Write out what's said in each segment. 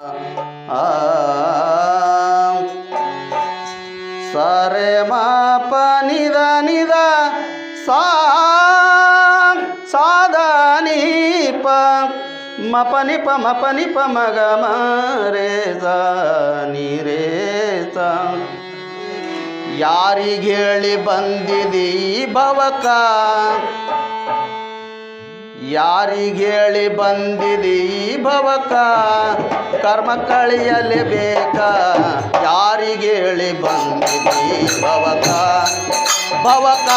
ಆ ಸರೆ ಮಾಪ ನಿದ ನಿದ ಸಾ ಸಾದ ನಿ ಪ ಮ ಪ ನಿ ಪ ಮ ಪ ನಿ ರೇ ಸ ಸ ಯಾರಿಗೇಳಿ ಬಂದಿದಿ ಭವಕ? ಯಾರಿಗೇಳಿ ಬಂದಿದಿ ಭವಕ? ಕರ್ಮ ಕಳಿಯಲೇಬೇಕ ಯಾರಿಗೇಳಿ ಈ ಭವಕ? ಭವಕ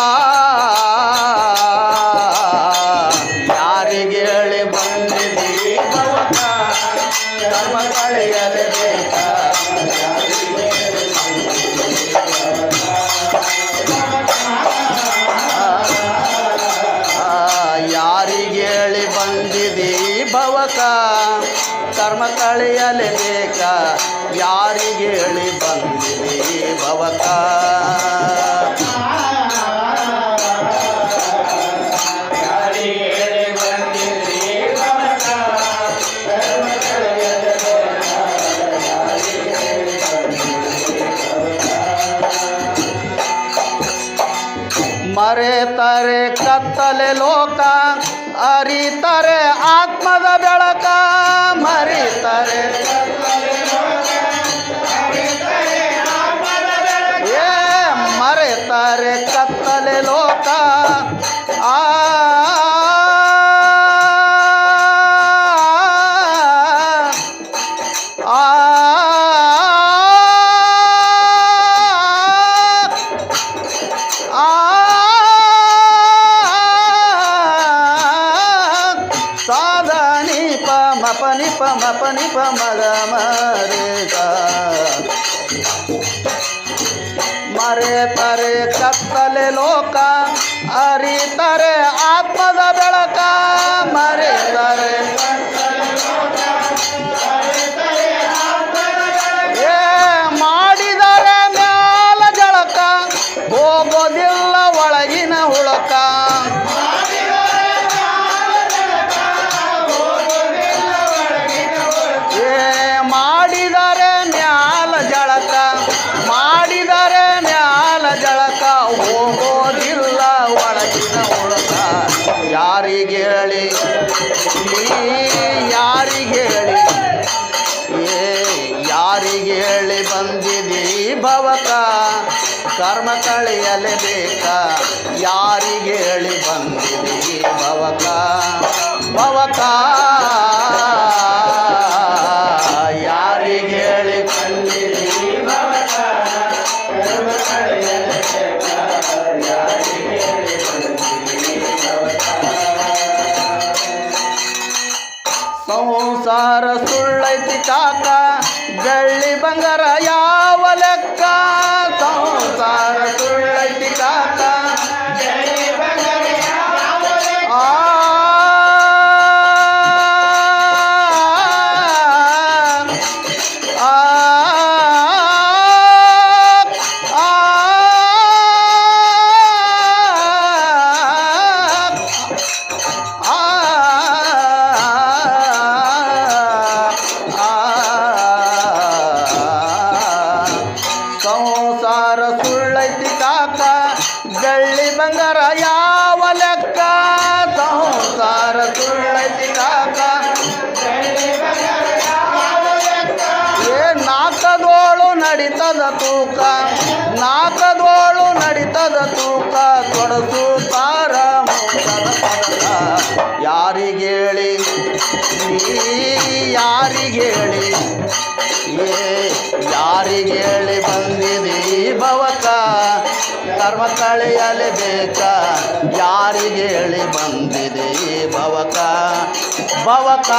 ಭವಕ ಕರ್ಮ ತಳೆಯಲೇಬೇಕ ಯಾರಿಗೆ ಹೇಳಿ ಬಂದಿದೆ ಭವಕ? ಲೋಕ ಅರಿತರೆ ಆತ್ಮದ ಬೆಳಕ ಮರಿತರೆ ಏ ಮರೆತರೆ ಕತ್ತಲೆ ಲೋಕ ಆ ಆ ಪ ಮ ಪ ನಿ ಪ ಮ ಗ. ಮ ರೇ ಗ ಮರೆತರೆ ಕತ್ತಲೆ ಲೋಕ ಅರಿತರೆ ಆತ್ಮದ ಬೆಳಕ. ಏ ಮಾಡಿದರೆ ಮ್ಯಾಲ ಜಳಕ ಹೋಗೋದಿಲ್ಲ ಒಳಗಿನ ಹುಳಕ. ಭವಕ ಕರ್ಮ ಕಳೆಯಲೇಬೇಕ ಯಾರಿಗೇಳಿ ಹೇಳಿ ಬಂದಿದಿ ಭವಕ? ಭವಕ ಸಂಸಾರ ಸುಳ್ಳೈತಿ ಕಾಕ ಬೆಳ್ಳಿ ನಡಿತದ ತೂಕ ಕೊಡದು ತಾರ ಪದಕ. ಯಾರಿಗೇಳಿ? ಯಾರಿಗೇಳಿ? ಏ, ಯಾರಿಗೇಳಿ ಬಂದಿದಿ ಭವಕ? ಕರ್ಮ ಕಳೆಯಲೇಬೇಕ ಯಾರಿಗೇಳಿ ಬಂದಿದಿ ಭವಕ? ಭವಕ?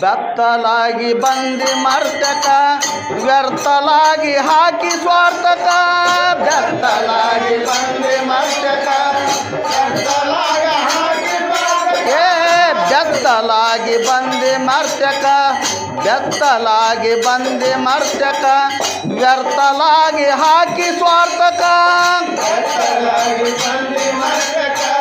ಬೆತ್ತಲಾಗಿ ಬಂದಿ ಮರ್ತಕ ವ್ಯರ್ಥಲಾಗಿ ಹಾಕಿ ಸ್ವಾರ್ಥಕ ಬೆತ್ತಲಾಗಿ ಬಂದಿ ಮರ್ತಕ ಏ ಬೆತ್ತಲಾಗಿ ಬಂದಿ ಮರ್ತಕ ಬೆತ್ತಲಾಗಿ ಬಂದೆ ಮರ್ತಕ ವ್ಯರ್ಥಲಾಗಿ ಹಾಕಿ ಸ್ವಾರ್ಥಕ ಏ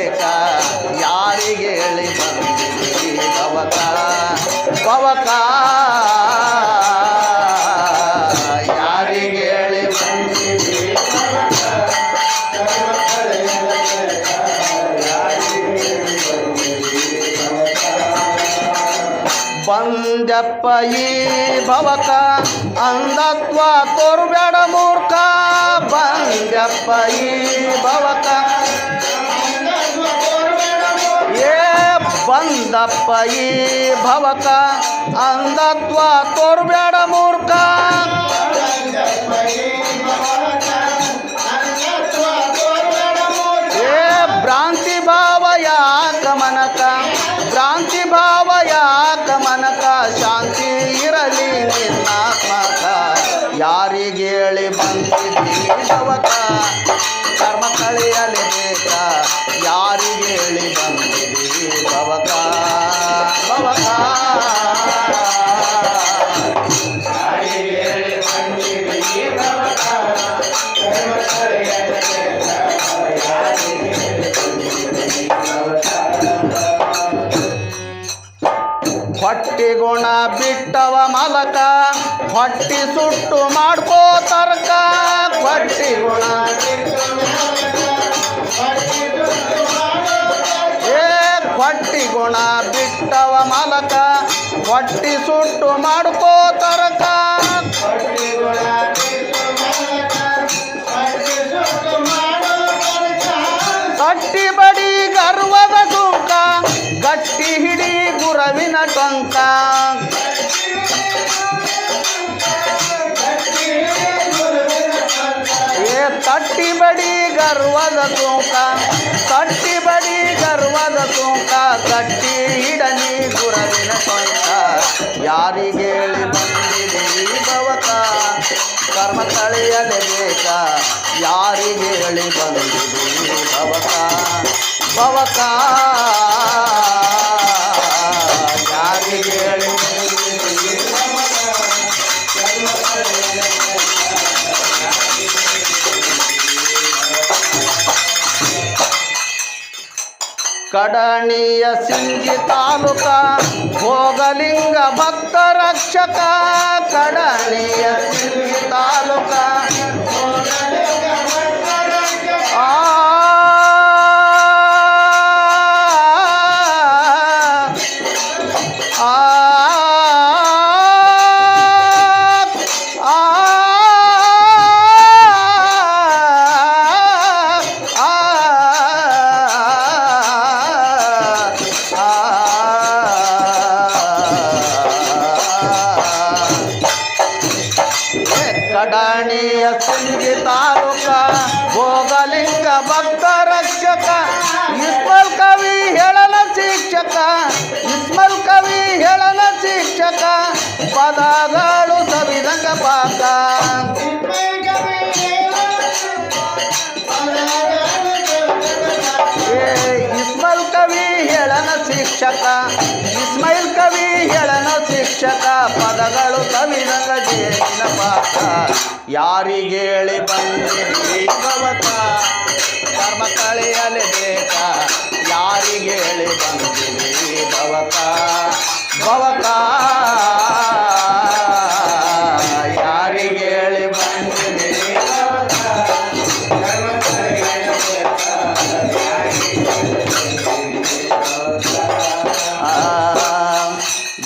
ಕಳೆಯಲಿ ಬೇಕ ಯಾರಿಗೇಳಿ ಬಂದಿದಿ ಭವಕ ಭವಕ ಯಾರಿಗೇಳಿ ಬಂದಿದಿ ಬಂದಪ್ಪ ಈ ಭವಕ ಅಂಧತ್ವ ತೋರ್ಬೇಡ ಮೂರ್ಖ ಬಂದಪ್ಪ ಈ ಭವಕ ಏ ಬಂದಪ್ಪ ಈ ಭವಕ, ಅಂಧತ್ವ ತೋರ್ಬೇಡ ಮೂರ್ಖ. ಏ ಭ್ರಾಂತಿ ಭಾವಯ ಕಮನಕ ಭ್ರಾಂತಿ ಭಾವಯ ಕಮನಕ ಶಾಂತಿ ಇರಲಿ ನಿನ್ನಾತ್ಮಕ ಯಾರಿಗೇಳಿ ಬಂದಿದ್ದೀ ಭವಕ? ಕರ್ಮ ಕಳೆಯಲಿ ಬೇಕ ಯಾರಿಗೇಳಿ ಬಂದಿದ್ದೀ ಭವಕ? ಭವಕ? ಹೊಟ್ಟಿ ಗುಣ ಬಿಟ್ಟವ ಮಲಕ, ಹೊಟ್ಟಿ ಸುಟ್ಟು ಮಾಡ್ಕೋ ತರ್ಕ. ಹೊಟ್ಟಿ ಗುಣ ಏ ಹೊಟ್ಟಿ ಗುಣ ಬಿಟ್ಟವ ಮಲಕ, ಹೊಟ್ಟಿ ಸುಟ್ಟು ಮಾಡ್ಕೋ ತರ್ಕ. ಗಟ್ಟಿ ಬಡಿ ಗರ್ವದ ಸುಂಕ ಗಟ್ಟಿ ಹಿಡಿ ಗುರವಿನ ಟೊಂಕ ಏ, ತಟ್ಟಿ ಬಡಿ ಗರ್ವದ ತೂಕ, ತಟ್ಟಿ ಬಡಿ ಗರ್ವದ ತೂಕ, ತಟ್ಟಿ ಇಡನಿ ಗುರವಿನ ಟೊಂಕ ಯಾರಿಗೆ ಬಂದಿದೆ ಕರ್ಮ ಕಳೆಯಲೇಬೇಕ ಯಾರಿಗೇಳಿ ಬಂದಿದೆ ಈ ಭವಕ? ಭವಕ. ಕಡಣಿಯ ಸಿಂಗಿ ತಾಲೂಕ ಭೋಗಲಿಂಗ ಭಕ್ತ ರಕ್ಷಕ. ಕಡಣಿಯ ಸಿಂಗಿ ತಾಲೂಕ ಕಡಾಣಿಯ ಸಿಂಗಿ ತಾಲೂಕ, ಭೋಗಲಿಂಗ ಭಕ್ತ ರಕ್ಷಕ, ಇಸ್ಮಲ್ ಕವಿ ಹೇಳನ ಶಿಕ್ಷಕ, ಇಸ್ಮಲ್ ಕವಿ ಹೇಳನ ಶಿಕ್ಷಕ, ಪದಗಳು ಸವಿರಂಗ ಪಾಕ. ಇಸ್ಮಲ್ ಕವಿ ಹೇಳನ ಶಿಕ್ಷಕ, ಇಸ್ಮೈಲ್ ಕವಿ ಹೇಳನ ಶಿಕ್ಷಕ, ಪದಗಳು ಕವಿದಂಗ ಪಾಕ ಯಾರಿಗೇಳಿ ಬಂದಿರಿ ಭವತ ಕರ್ಮ ಕಳೆಯಲೆ ಬೇಕ. ಯಾರಿಗೇಳಿ ಬಂದಿರಿ ಭವಕ ಭವಕ ಯಾರಿಗೇಳಿ ಬಂದಿರಿ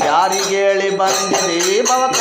ಯಾರಿಗೇಳಿ ಬಂದಿರಿ ಭವಕ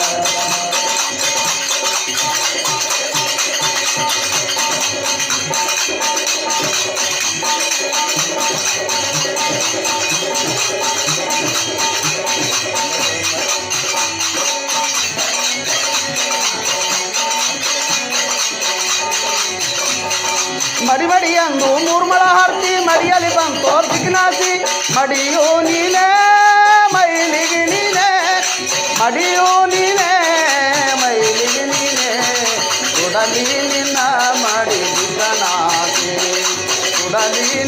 ಅಂದು ಮೂರ್ಮಳ ಹಾರ್ತಿ ಮಡಿಯಲ್ಲಿ ಬಂತೋ. ಬಿಗ್ನಾಸಿ ಮಡಿಯೋ ನೀನೇ, ಮೈಲಿಗೆ ನೀನೇ ಮಡಿಯೋ ನೀನೇ, ಮೈಲಿಗೆ ನೀನೇ, ಸುಡಲಿ ನಿನ್ನ ಮಾಡಿ ಬಿಗನಾಸಿ ಸುಡಲಿ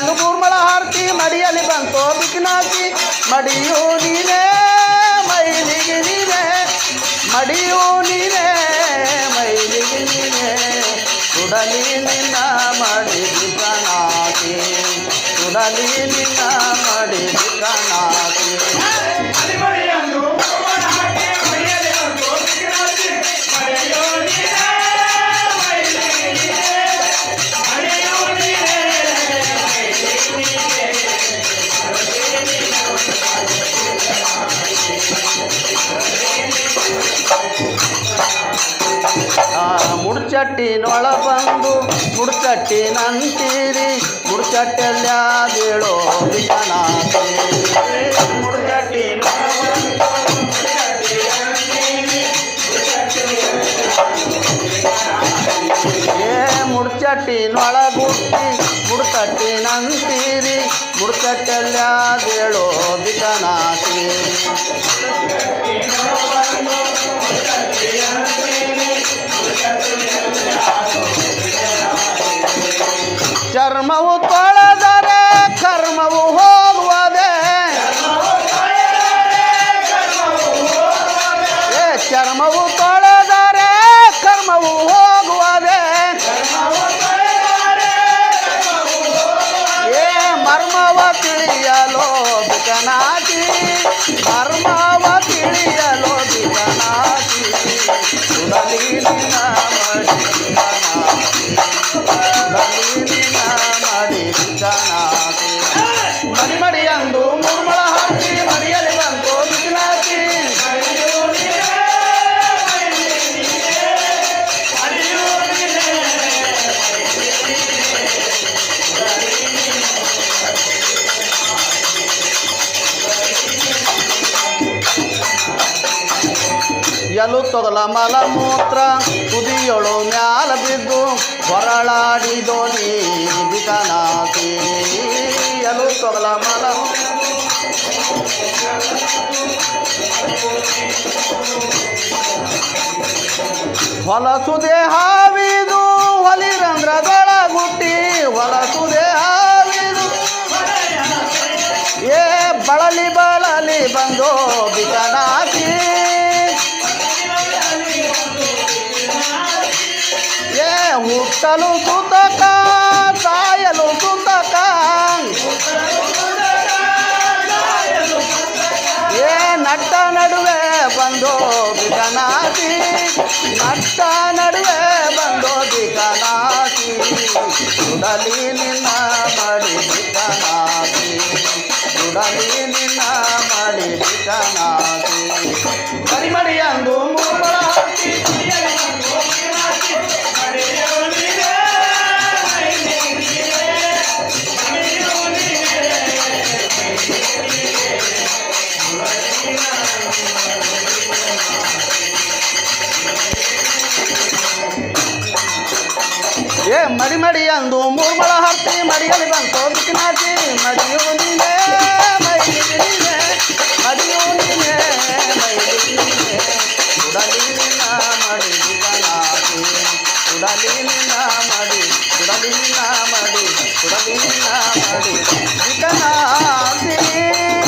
ಮಡಿ ಕೂರ್ಮಳ ಹಾರತಿ, ಮಡಿಯಲ್ಲಿ ಬಂತು ಬಿಕಿನಾಸಿ ಮಡಿಯೋ ನೀನೇ, ಮೈಲಿಗೆ ನೀನೇ. ಮಡಿಯೋ ನೀನೇ, ಮೈಲಿಗೆ ನೀನೇ. ಸುಡಲಿ ನಿನ್ನ ಮಡಿ ಬಿಕನಾಸಿ ಸುಡಲಿ ನಿನ್ನ ಮಡಿ ಬಿಕನಾಸಿ ಮುಡ್ಚಟ್ಟಿನೊಳ ಬಂದು ಮುಡ್ಚಟ್ಟಿನಂತೀರಿ ಮುಡ್ಚಟ್ಟೆಲ್ಯಾದೇಳೋ ಬಿಕನಾಸಿ ಮುಡ್ಚಟ್ಟಿನೊಳ ಏ ಮುಡ್ಚಟ್ಟಿನೊಳಗುಟ್ಟಿ ಮುಡ್ತಟ್ಟಿನಂತೀರಿ ಮುಡ್ತಟ್ಟೆಲ್ಯಾದೇಳೋ ಬಿಕನಾಸಿ ಚರ್ಮವು ತೊಳೆದರೆ ಕರ್ಮವು ಹೋಗುವುದೇ ಏ ಚರ್ಮವು ತೊಳೆದರೆ ಕರ್ಮವು ಹೋಗುವುದೇ ಏ ಮರ್ಮವ ತಿಳಿಯಲೋ ಬಿಕನಾಟಿ ಮರ್ಮವ ತಿಳಿಯಲೋ ಬಿಕನಾಟಿ ಸುಡಲಿ ಎಲು ತೊಗಲ ಮಲ ಮೂತ್ರ ತುದಿಯೊಳು ಮ್ಯಾಲ ಬಿದ್ದು ಹೊರಳಾಡಿದೋ ನೀ ಬಿಕನಾಸಿ ಎಲು ತೊಗಲ ಮಲ ಹೊಲಸುದೆ ಹಾವಿದು ಹೊಲಸು ದೇಹ ಹಾವಿದು ಏ ಬಳಲಿ ಬಳಲಿ ಬಂದು ಬಿಕನಾತಿ ಹುಟ್ಟಲು ಸುತಕ ಸಾಯಲು ಸುತಕ. ಏ ನಟ್ಟ ನಡುವೆ ಬಂದೋ ಬಿಕನಾತಿ ನಟ್ಟ ನಡುವೆ ಬಂದೋ ಬಿಕನಾತಿ ಸುಡಲಿ ನಿನ್ನ ಮಡಿ ಬಿಕನಾತಿ ಸುಡಲಿ ನಿನ್ನ ಮಾಡಿ ಬಿಕನಾತಿ ಮಡಿ ಮಡಿ ಅಂದು. ಏ, ಮಡಿ ಮಡಿ ಅಂದು ಮೂರ್ಮಳ ಹರ್ತಿ, ಮಡಿಯಲ್ಲಿ ಬಂತು ಬಿಕ್ಕಿನಾಚಿ ಮಡಿಯು ನೀನೇ ಮೈ ನೀನೇ, ಮಡಿಯು ನೀನೇ ಮೈ ನೀನೇ. ಉಡಲಿನ ಮಡಿ ಬಿಡನಾಚಿ ಉಡಲಿನ ಮಡಿ ಉಡಲಿನ ಮಡಿ ಉಡಲಿನ ಮಡಿ. ಬಿಕನಾ